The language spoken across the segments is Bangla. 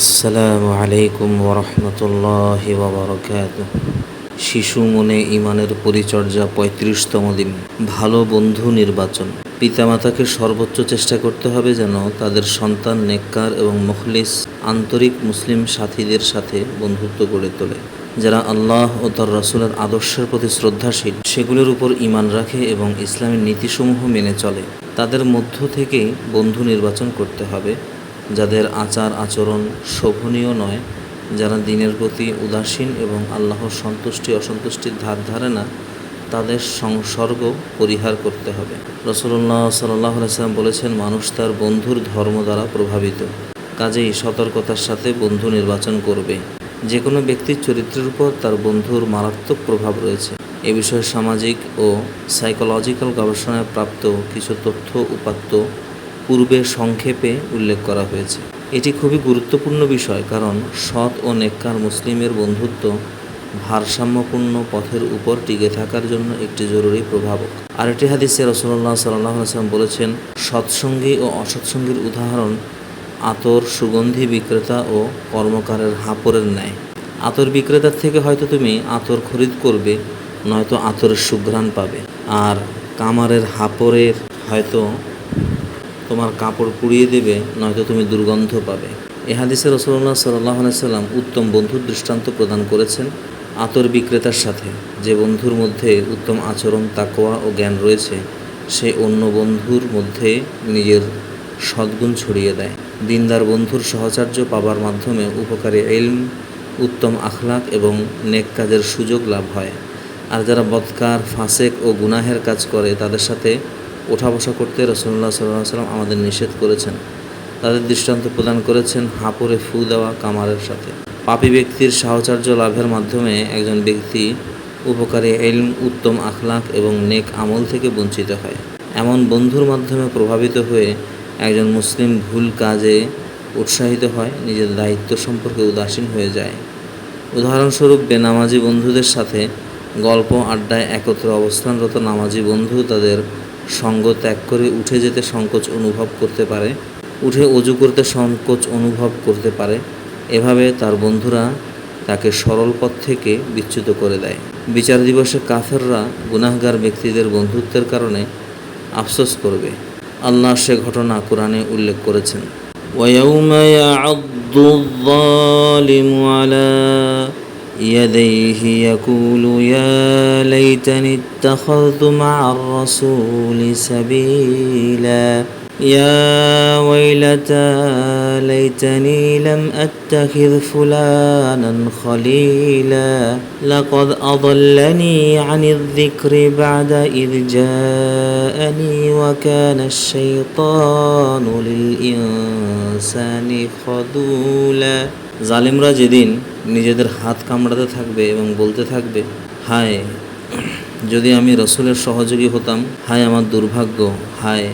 আসসালামু আলাইকুম ওরহমতুল্লাহ ওবরকাত শিশু মনে ইমানের পরিচর্যা পঁয়ত্রিশতম দিন। ভালো বন্ধু নির্বাচন। পিতামাতাকে সর্বোচ্চ চেষ্টা করতে হবে যেন তাদের সন্তান নেককার এবং মুখলিস আন্তরিক মুসলিম সাথীদের সাথে বন্ধুত্ব গড়ে তোলে। যারা আল্লাহ ও তার রসুলের আদর্শের প্রতি শ্রদ্ধাশীল, সেগুলোর উপর ইমান রাখে এবং ইসলামের নীতিসমূহ মেনে চলে। তাদের মধ্য থেকে বন্ধু নির্বাচন করতে হবে। যাদের আচার আচরণ শোভনীয় নয়, যারা দিনের প্রতি উদাসীন এবং আল্লাহর সন্তুষ্টি, অসন্তুষ্টির ধার ধারে না, তাদের সংসর্গ পরিহার করতে হবে। রসুল্লাহ সাল্লাহ সাল্লাম বলেছেন, মানুষ তার বন্ধুর ধর্ম দ্বারা প্রভাবিত। কাজেই সতর্কতার সাথে বন্ধু নির্বাচন করবে। যে কোনো ব্যক্তির চরিত্রের উপর তার বন্ধুর মারাত্মক প্রভাব রয়েছে। এ বিষয়ে সামাজিক ও সাইকোলজিক্যাল গবেষণায় প্রাপ্ত কিছু তথ্য উপাত্ত পূর্বে সংক্ষেপে উল্লেখ করা হয়েছে। এটি খুবই গুরুত্বপূর্ণ বিষয় কারণ সৎ ও নেককার মুসলিমের বন্ধুত্ব ভারসাম্যপূর্ণ পথের উপর টিকে থাকার জন্য একটি জরুরি প্রভাবক। আরেকটি হাদিসে রসল্লাহ সাল্লাহ আসলাম বলেছেন, সৎসঙ্গী ও অসৎসঙ্গীর উদাহরণ আতর, সুগন্ধি বিক্রেতা ও কর্মকারের হাঁপড়ের ন্যায়। আতর বিক্রেতার থেকে হয়তো তুমি আতর খরিদ করবে, নয়তো আতরের সুঘ্রাণ পাবে। আর কামারের হাঁপড়ের হয়তো তোমার কাপড় পুড়িয়ে দেবে, নয়তো তুমি দুর্গন্ধ পাবে। এ হাদিসে রসুল্লাহ সাল্লাহ সাল্লাম উত্তম বন্ধুর দৃষ্টান্ত প্রদান করেছেন আতর বিক্রেতার সাথে। যে বন্ধুর মধ্যে উত্তম আচরণ তাকোয়া ও জ্ঞান রয়েছে, সে অন্য বন্ধুর মধ্যে নিজের সদ্গুণ ছড়িয়ে দেয়। দিনদার বন্ধুর সহচার্য পাবার মাধ্যমে উপকারী এলম উত্তম আখলাক এবং নেক কাজের সুযোগ লাভ হয়। আর যারা বৎকার, ফাঁসেক ও গুনাহের কাজ করে, তাদের সাথে ওঠা বসা করতে রসুল্লাহ সাল্লাহ সাল্লাম আমাদের নিষেধ করেছেন। তাদের দৃষ্টান্ত প্রদান করেছেন হাঁপড়ে ফু দেওয়া কামারের সাথে। পাপী ব্যক্তির সাহচর্য লাভের মাধ্যমে একজন ব্যক্তি উপকারী এলম উত্তম আখলাক এবং নেক আমল থেকে বঞ্চিত হয়। এমন বন্ধুর মাধ্যমে প্রভাবিত হয়ে একজন মুসলিম ভুল কাজে উৎসাহিত হয়, নিজের দায়িত্ব সম্পর্কে উদাসীন হয়ে যায়। উদাহরণস্বরূপ, বেনামাজি বন্ধুদের সাথে গল্প, আড্ডায় একত্রে অবস্থানরত নামাজি বন্ধু তাদের সঙ্গ ত্যাগ করে উঠে যেতে সংকোচ অনুভব করতে পারে, উঠে অজু করতে সংকোচ অনুভব করতে পারে, এভাবে তার বন্ধুরা তাকে সরল পথ থেকে বিচ্যুত করে দেয়। বিচার দিবসে কাফেররা গুনাহগার ব্যক্তিদের বন্ধুত্বের কারণে আফসোস করবে। আল্লাহ সে ঘটনা কোরআনে উল্লেখ করেছেন। ওয়াউমায়া আব্দুল يديه يقول يا ليتني اتخذت مع الرسول سبيلا. يا ويلتى ليتني لم أتخذ فلانا خليلا. لقد أضلني عن الذكر بعد إذ جاءني وكان الشيطان للإنسان خذولا. জালিমরা যেদিন নিজেদের হাত কামড়াতে থাকবে এবং বলতে থাকবে, হায়, যদি আমি রসুলের সহযোগী হতাম, হায় আমার দুর্ভাগ্য, হায়,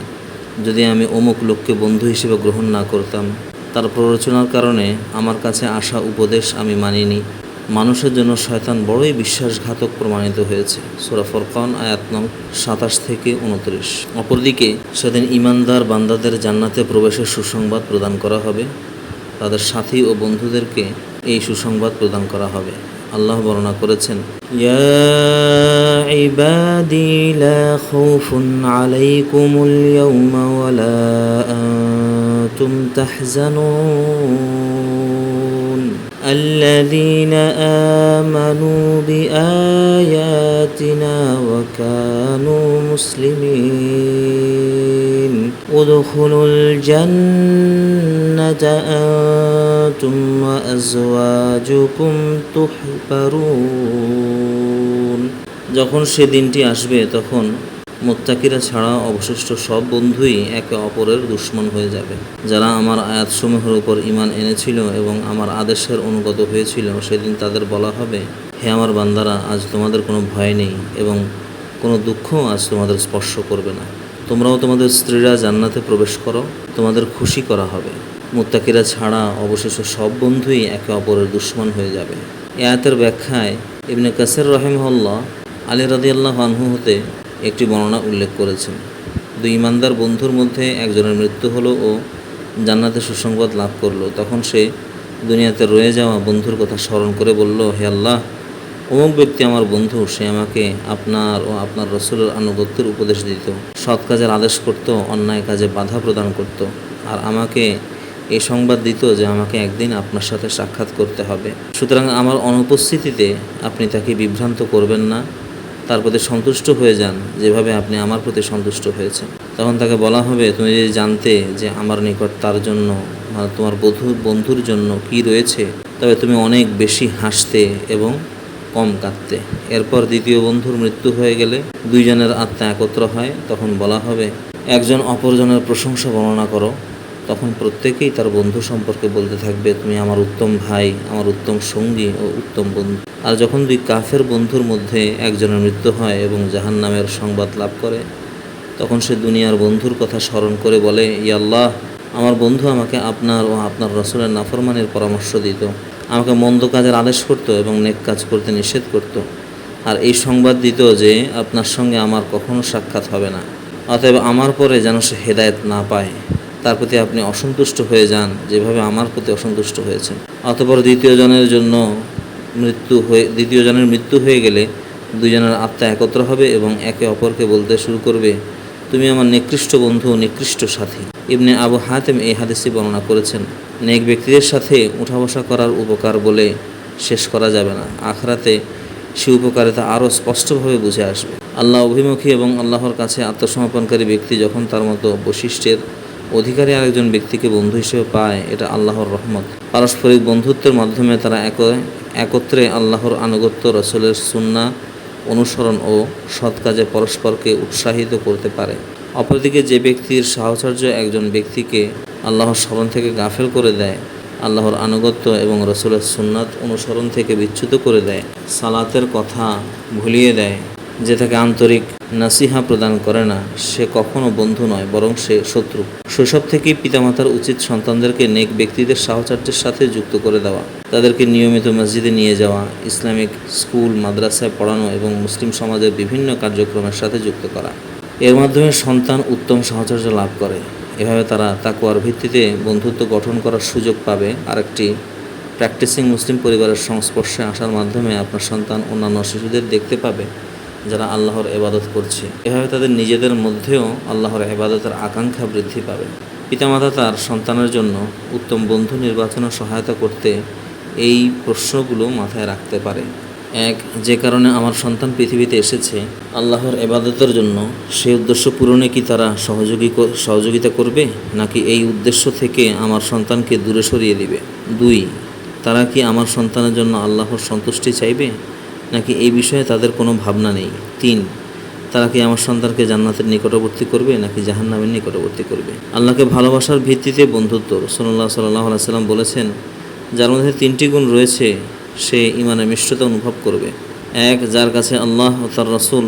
যদি আমি অমুক লোককে বন্ধু হিসেবে গ্রহণ না করতাম, তার প্ররোচনার কারণে আমার কাছে আসা উপদেশ আমি মানিনি। মানুষের জন্য শয়তান বড়ই বিশ্বাসঘাতক প্রমাণিত হয়েছে। সোরা ফরকান, আয়াত নং সাতাশ থেকে উনত্রিশ। অপরদিকে, সেদিন ইমানদার বান্দাদের জান্নাতে প্রবেশের সুসংবাদ প্রদান করা হবে। তাদের সাথী ও বন্ধুদেরকে এই সুসংবাদ প্রদান করা হবে আল্লাহ বর্ণনা করেছেন عبادي لا خوف عليكم اليوم ولا أنتم تحزنون الذين آمنوا بآياتنا وكانوا مسلمين ادخلوا الجنة أنتم وأزواجكم تحبرون যখন সে দিনটি আসবে তখন মোত্তাকিরা ছাড়া অবশিষ্ট সব বন্ধুই একে অপরের দুশ্মন হয়ে যাবে যারা আমার আয়াতসমূহের উপর ইমান এনেছিল এবং আমার আদেশের অনুগত হয়েছিল সেদিন তাদের বলা হবে হে আমার বান্দারা আজ তোমাদের কোনো ভয় নেই এবং কোনো দুঃখও আজ তোমাদের স্পর্শ করবে না তোমরাও তোমাদের স্ত্রীরা জান্নাতে প্রবেশ করো তোমাদের খুশি করা হবে মুত্তাকিরা ছাড়া অবশেষে সব বন্ধুই একে অপরের দুশ্মন হয়ে যাবে। এ আয়াতের ব্যাখ্যায় ইবনে কাসের রহেমহল্লা আলী রাদিয়াল্লাহ আনহু হতে একটি বর্ণনা উল্লেখ করেছেন। দুই ইমানদার বন্ধুর মধ্যে একজনের মৃত্যু হলো ও জান্নাতে সুসংবাদ লাভ করল। তখন সে দুনিয়াতে রয়ে যাওয়া বন্ধুর কথা স্মরণ করে বলল, হে আল্লাহ, অমুক ব্যক্তি আমার বন্ধু, সে আমাকে আপনার ও আপনার রসুলের আনুগত্যের উপদেশ দিত, সৎ কাজের আদেশ করত, অন্যায় কাজে বাধা প্রদান করত, আর আমাকে এই সংবাদ দিত যে আমাকে একদিন আপনার সাথে সাক্ষাৎ করতে হবে। সুতরাং আমার অনুপস্থিতিতে আপনি তাকে বিভ্রান্ত করবেন না, তার প্রতি সন্তুষ্ট হয়ে যান, যেভাবে আপনি আমার প্রতি সন্তুষ্ট হয়েছেন। তখন তাকে বলা হবে, তুমি যদি জানতে যে আমার নিকট তার জন্য বা তোমার বধু, বন্ধুর জন্য কি রয়েছে, তবে তুমি অনেক বেশি হাসতে এবং কম কাঁদতে। এরপর দ্বিতীয় বন্ধুর মৃত্যু হয়ে গেলে দুইজনের আত্মা একত্র হয়। তখন বলা হবে, একজন অপরজনের প্রশংসা বর্ণনা করো। তখন প্রত্যেকেই তার বন্ধু সম্পর্কে বলতে থাকবে, তুমি আমার উত্তম ভাই, আমার উত্তম সঙ্গী ও উত্তম বন্ধু। আর যখন দুই কাফের বন্ধুর মধ্যে একজনের মৃত্যু হয় এবং জাহান নামের সংবাদ লাভ করে, তখন সে দুনিয়ার বন্ধুর কথা স্মরণ করে বলে, ইয়া আল্লাহ, আমার বন্ধু আমাকে আপনার ও আপনার রসুলের নাফরমানের পরামর্শ দিত। আমাকে মন্দ কাজের আদেশ করত এবং নেক কাজ করতে নিষেধ করত। আর এই সংবাদ দিত যে, আপনার সঙ্গে আমার কখনো সাক্ষাৎ হবে না। অতএব আমার পরে যেন সে হেদায়েত না পায়। তার প্রতি আপনি অসন্তুষ্ট হয়ে যান, যেভাবে আমার প্রতি অসন্তুষ্ট হয়েছেন। অতপর দ্বিতীয় জনের জন্য মৃত্যু হয়ে, দ্বিতীয় জনের মৃত্যু হয়ে গেলে দুজনের আত্মা একত্র হবে এবং একে অপরকে বলতে শুরু করবে, তুমি আমার নিকৃষ্ট বন্ধু, নিকৃষ্ট সাথী। ইবনে আবু হাতেম এই হাদিসটি বর্ণনা করেছেন। নেক ব্যক্তিদের সাথে উঠা বসা করার উপকার বলে শেষ করা যাবে না। আখরাতে সে উপকারিতা আরও স্পষ্টভাবে বুঝে আসবে। আল্লাহ অভিমুখী এবং আল্লাহর কাছে আত্মসমর্পণকারী ব্যক্তি যখন তার মতো বৈশিষ্ট্যের অধিকারী আরেকজন ব্যক্তিকে বন্ধু হিসেবে পায়, এটা আল্লাহর রহমত। পারস্পরিক বন্ধুত্বের মাধ্যমে তারা এক, একত্রে আল্লাহর আনুগত্য, রসলের সুন্না অনুসরণ ও সৎ কাজে পরস্পরকে উৎসাহিত করতে পারে। অপরদিকে যে ব্যক্তির সাহচর্য একজন ব্যক্তিকে আল্লাহর স্মরণ থেকে গাফেল করে দেয়, আল্লাহর আনুগত্য এবং রসুলের সুন্নাত অনুসরণ থেকে বিচ্যুত করে দেয়, সালাতের কথা ভুলিয়ে দেয়। যে তাকে আন্তরিক নাসিহা প্রদান করে না, সে কখনো বন্ধু নয়, বরং সে শত্রু। শৈশব থেকেই পিতামাতার উচিত সন্তানদেরকে নেক ব্যক্তিদের সাহচর্যের সাথে যুক্ত করে দেওয়া, তাদেরকে নিয়মিত মসজিদে নিয়ে যাওয়া, ইসলামিক স্কুল, মাদ্রাসায় পড়ানো এবং মুসলিম সমাজের বিভিন্ন কার্যক্রমের সাথে যুক্ত করা। এর মাধ্যমে সন্তান উত্তম সাহচর্য লাভ করে। এভাবে তারা তাকুয়ার ভিত্তিতে বন্ধুত্ব গঠন করার সুযোগ পাবে। আরেকটি, প্র্যাকটিসিং মুসলিম পরিবারের সংস্পর্শে আসার মাধ্যমে আপনার সন্তান অন্যান্য শিশুদের দেখতে পাবে। যারা আল্লাহর এবাদত করছে। এভাবে তাদের নিজেদের মধ্যেও আল্লাহর এবাদতের আকাঙ্ক্ষা বৃদ্ধি পাবে। পিতামাতা তার সন্তানের জন্য উত্তম বন্ধু নির্বাচনে সহায়তা করতে এই প্রশ্নগুলো মাথায় রাখতে পারে। এক, যে কারণে আমার সন্তান পৃথিবীতে এসেছে, আল্লাহর এবাদতের জন্য সেই উদ্দেশ্য পূরণে কি তারা সহযোগী সহযোগিতা করবে? নাকি এই উদ্দেশ্য থেকে আমার সন্তানকে দূরে সরিয়ে দিবে? দুই, তারা কি আমার সন্তানের জন্য আল্লাহর সন্তুষ্টি চাইবে? নাকি এই বিষয়ে তাদের কোনো ভাবনা নেই? তিন, তারা কি আমার সন্তানকে জান্নাতের নিকটবর্তী করবে নাকি জাহান্নামের নিকটবর্তী করবে? আল্লাহকে ভালোবাসার ভিত্তিতে বন্ধুত্ব রসল্লাহ সাল্লাহ সাল্লাম বলেছেন, যার মধ্যে তিনটি গুণ রয়েছে, সে ইমানের মিষ্টতা অনুভব করবে। এক, যার কাছে আল্লাহ ও তার রসুল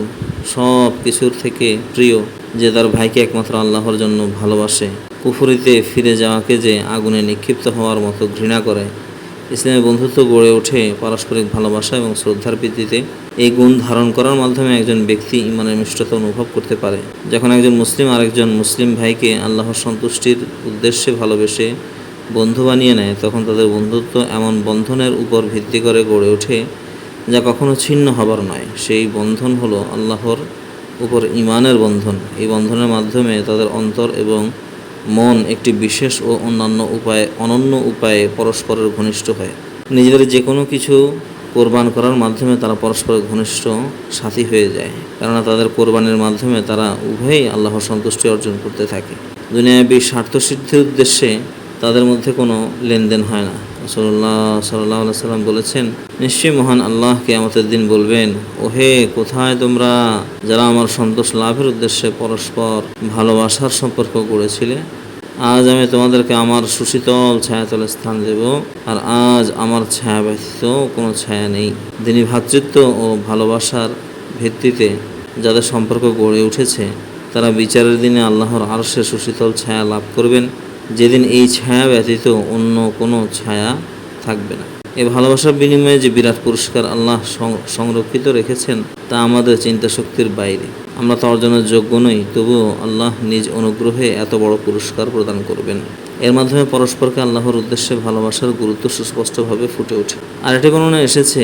সব কিছুর থেকে প্রিয়, যে তার ভাইকে একমাত্র আল্লাহর জন্য ভালোবাসে। কুফুরিতে ফিরে যাওয়াকে যে আগুনে নিক্ষিপ্ত হওয়ার মতো ঘৃণা করে ইসলামের বন্ধুত্ব গড়ে ওঠে পারস্পরিক ভালোবাসা এবং শ্রদ্ধার ভিত্তিতে। এই গুণ ধারণ করার মাধ্যমে একজন ব্যক্তি ইমানের মিষ্টতা অনুভব করতে পারে। যখন একজন মুসলিম আরেকজন মুসলিম ভাইকে আল্লাহর সন্তুষ্টির উদ্দেশ্যে ভালোবেসে বন্ধু বানিয়ে নেয়, তখন তাদের বন্ধুত্ব এমন বন্ধনের উপর ভিত্তি করে গড়ে ওঠে যা কখনো ছিন্ন হবার নয়। সেই বন্ধন হলো আল্লাহর উপর ইমানের বন্ধন। এই বন্ধনের মাধ্যমে তাদের অন্তর এবং মন একটি বিশেষ ও অন্যান্য উপায়ে, অনন্য উপায়ে পরস্পরের ঘনিষ্ঠ হয়। নিজেদের যে কোনো কিছু কোরবান করার মাধ্যমে তারা পরস্পরের ঘনিষ্ঠ সাথী হয়ে যায়, কেননা তাদের কোরবানের মাধ্যমে তারা উভয়ই আল্লাহর সন্তুষ্টি অর্জন করতে থাকে। দুনিয়াবী স্বার্থ সিদ্ধির উদ্দেশ্যে তাদের মধ্যে কোনো লেনদেন হয় না। রসল্লাহ সাল্লাহ সাল্লাম বলেছেন, নিশ্চয়ই মহান আল্লাহ আমাদের দিন বলবেন, ওহে, কোথায় তোমরা যারা আমার সন্তোষ লাভের উদ্দেশ্যে পরস্পর ভালোবাসার সম্পর্ক গড়েছিলে? আজ আমি তোমাদেরকে আমার সুশীতল ছায়াতলে স্থান দেব, আর আজ আমার ছায়া ব্যতীত কোনো ছায়া নেই। দিনী ভ্রাতৃত্ব ও ভালোবাসার ভিত্তিতে যাদের সম্পর্ক গড়ে উঠেছে, তারা বিচারের দিনে আল্লাহর আরশে সুশীতল ছায়া লাভ করবেন। যেদিন এই ছায়া ব্যতীত অন্য কোনো ছায়া থাকবে না। এই ভালোবাসার বিনিময়ে যে বিরাট পুরস্কার আল্লাহ সংরক্ষিত রেখেছেন, তা আমাদের চিন্তা শক্তির বাইরে। আমরা তা অর্জনের যোগ্য নই, তবুও আল্লাহ নিজ অনুগ্রহে এত বড় পুরস্কার প্রদান করবেন। এর মাধ্যমে পরস্পরকে আল্লাহর উদ্দেশ্যে ভালোবাসার গুরুত্ব সুস্পষ্টভাবে ফুটে ওঠে। আর একটি বর্ণনা এসেছে,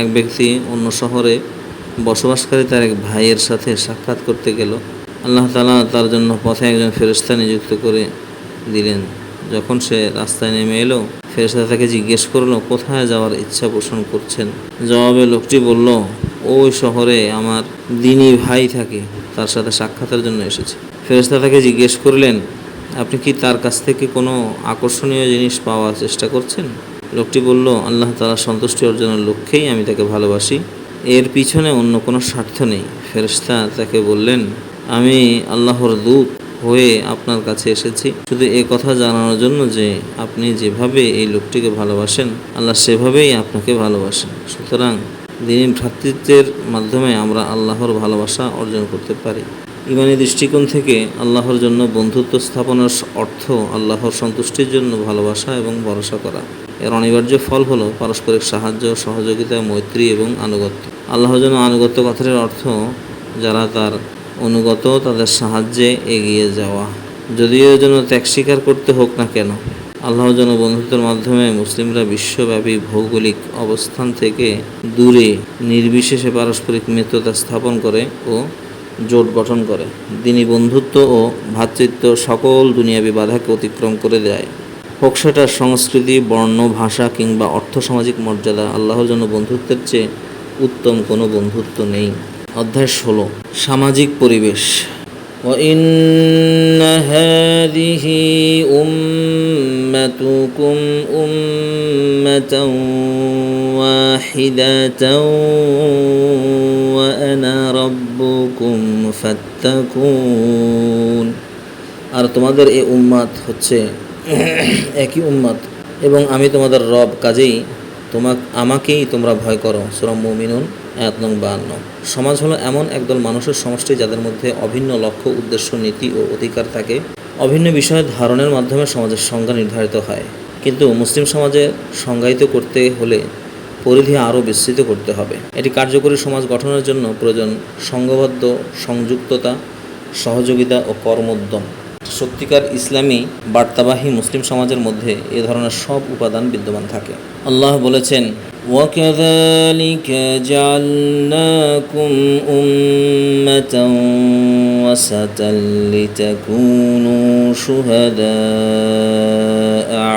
এক ব্যক্তি অন্য শহরে বসবাসকারী তার এক ভাইয়ের সাথে সাক্ষাৎ করতে গেল। আল্লাহ তালা তার জন্য পথে একজন ফেরস্তা নিযুক্ত করে দিলেন। যখন সে রাস্তায় নেমে এলো ফেরস্তা তাকে জিজ্ঞেস করল, কোথায় যাওয়ার ইচ্ছা পোষণ করছেন? জবাবে লোকটি বলল, ওই শহরে আমার দিনী ভাই থাকে, তার সাথে সাক্ষাতের জন্য এসেছে। ফেরস্তা তাকে জিজ্ঞেস করলেন, আপনি কি তার কাছ থেকে কোনো আকর্ষণীয় জিনিস পাওয়ার চেষ্টা করছেন? লোকটি বলল, আল্লাহ তালা সন্তুষ্টি অর্জনের লক্ষ্যেই আমি তাকে ভালোবাসি। এর পিছনে অন্য কোনো স্বার্থ নেই। ফেরস্তা তাকে বললেন, আমি আল্লাহর দূত হয়ে আপনার কাছে এসেছি। শুধু এ কথা জানানোর জন্য যে আপনি যেভাবে এই লোকটিকে ভালোবাসেন, আল্লাহ সেভাবেই আপনাকে ভালোবাসেন। সুতরাং দিনী ভ্রাতৃত্বের মাধ্যমে আমরা আল্লাহর ভালোবাসা অর্জন করতে পারি। ইমানি দৃষ্টিকোণ থেকে আল্লাহর জন্য বন্ধুত্ব স্থাপনের অর্থ আল্লাহর সন্তুষ্টির জন্য ভালোবাসা এবং ভরসা করা। এর অনিবার্য ফল হলো পারস্পরিক সাহায্য, সহযোগিতা, মৈত্রী এবং আনুগত্য। আল্লাহর জন্য আনুগত্য কথাটির অর্থ, যারা তার অনুগত তাদের সাহায্যে এগিয়ে যাওয়া। যদিও যেন ত্যাগ স্বীকার করতে হোক না কেন আল্লাহর জন্য বন্ধুত্বের মাধ্যমে মুসলিমরা বিশ্বব্যাপী ভৌগোলিক অবস্থান থেকে দূরে, নির্বিশেষে পারস্পরিক মিত্রতা স্থাপন করে ও জোট গঠন করে। দিনী বন্ধুত্ব ও ভ্রাতৃত্ব সকল দুনিয়াবী বাধাকে অতিক্রম করে দেয়। হোক সেটা সংস্কৃতি, বর্ণ, ভাষা কিংবা অর্থসামাজিক মর্যাদা আল্লাহর জন্য বন্ধুত্বের চেয়ে উত্তম কোনো বন্ধুত্ব নেই। অধ্যায় ষোলো সামাজিক পরিবেশ وإن هذه أمتكم أمة واحدة وأنا ربكم فاتقون আর তোমাদের এই উম্মাত হচ্ছে একই উম্মাত এবং আমি তোমাদের রব কাজেই তোমাক আমাকেই তোমরা ভয় করো সুরম মুমিনুন এক নং বাহান্ন সমাজ হলো এমন একদল মানুষের সমষ্টি যাদের মধ্যে অভিন্ন লক্ষ্য, উদ্দেশ্য, নীতি ও অধিকার থাকে। অভিন্ন বিষয়ের ধারণের মাধ্যমে সমাজের সংজ্ঞা নির্ধারিত হয়। কিন্তু মুসলিম সমাজে সংজ্ঞায়িত করতে হলে পরিধি আরও বিস্তৃত করতে হবে। এটি কার্যকরী সমাজ গঠনের জন্য প্রয়োজন সংঘবদ্ধ, সংযুক্ততা, সহযোগিতা ও কর্মোদ্যম। সত্যিকার ইসলামী বার্তাবাহী মুসলিম সমাজের মধ্যে এ ধরনের সব উপাদান বিদ্যমান থাকে। আল্লাহ বলেছেন وكذلك جعلناكم أمة وسطا لتكونوا شهداء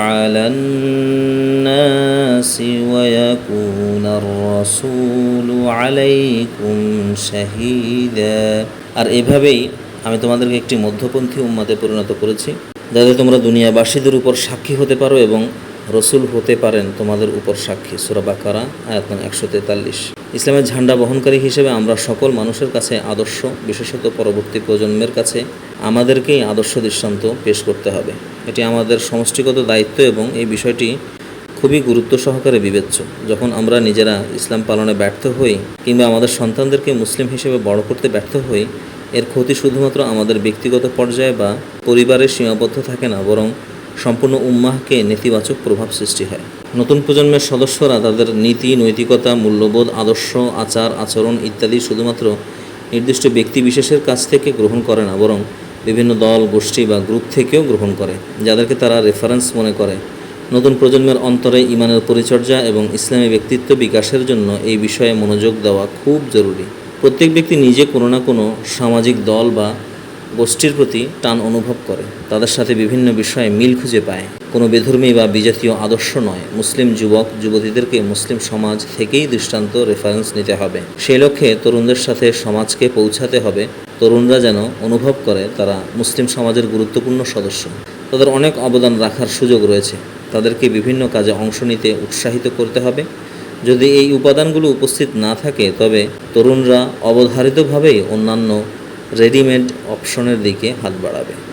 على الناس ويكون الرسول عليكم شهيدا আর এভাবেই আমি তোমাদেরকে একটি মধ্যপন্থী উম্মাতে পরিণত করেছি যাতে তোমরা দুনিয়াবাসীদের উপর সাক্ষী হতে পারো এবং রসুল হতে পারেন তোমাদের উপর সাক্ষী। সুরা বাকারা, আয়াত একশো তেতাল্লিশ। ইসলামের ঝান্ডা বহনকারী হিসেবে আমরা সকল মানুষের কাছে আদর্শ, বিশেষত পরবর্তী প্রজন্মের কাছে আমাদেরকেই আদর্শ দৃষ্টান্ত পেশ করতে হবে। এটি আমাদের সমষ্টিগত দায়িত্ব এবং এই বিষয়টি খুবই গুরুত্ব সহকারে বিবেচ্য। যখন আমরা নিজেরা ইসলাম পালনে ব্যর্থ হই কিংবা আমাদের সন্তানদেরকে মুসলিম হিসেবে বড় করতে ব্যর্থ হই, এর ক্ষতি শুধুমাত্র আমাদের ব্যক্তিগত পর্যায়ে বা পরিবারের সীমাবদ্ধ থাকে না, বরং সম্পূর্ণ উম্মাহকে নেতিবাচক প্রভাব সৃষ্টি হয়। নতুন প্রজন্মের সদস্যরা তাদের নীতি, নৈতিকতা, মূল্যবোধ, আদর্শ, আচার, আচরণ ইত্যাদি শুধুমাত্র নির্দিষ্ট ব্যক্তি বিশেষের কাছ থেকে গ্রহণ করে না, বরং বিভিন্ন দল, গোষ্ঠী বা গ্রুপ থেকেও গ্রহণ করে, যাদেরকে তারা রেফারেন্স মনে করে। নতুন প্রজন্মের অন্তরে ইমানের পরিচর্যা এবং ইসলামী ব্যক্তিত্ব বিকাশের জন্য এই বিষয়ে মনোযোগ দেওয়া খুব জরুরি। প্রত্যেক ব্যক্তি নিজে কোনো না কোনো সামাজিক দল বা গোষ্ঠীর প্রতি টান অনুভব করে। তাদের সাথে বিভিন্ন বিষয়ে মিল খুঁজে পায়। কোনো বেধর্মী বা বিজাতীয় আদর্শ নয়। মুসলিম যুবক, যুবতীদেরকে মুসলিম সমাজ থেকেই দৃষ্টান্ত রেফারেন্স নিতে হবে। সেই লক্ষ্যে তরুণদের সাথে সমাজকে পৌঁছাতে হবে। তরুণরা যেন অনুভব করে তারা মুসলিম সমাজের গুরুত্বপূর্ণ সদস্য। তাদের অনেক অবদান রাখার সুযোগ রয়েছে। তাদেরকে বিভিন্ন কাজে অংশ নিতে উৎসাহিত করতে হবে। যদি এই উপাদানগুলো উপস্থিত না থাকে, তবে তরুণরা অবধারিতভাবেই অন্যান্য রেডিমেড অপশনের দিকে হাত বাড়াবে।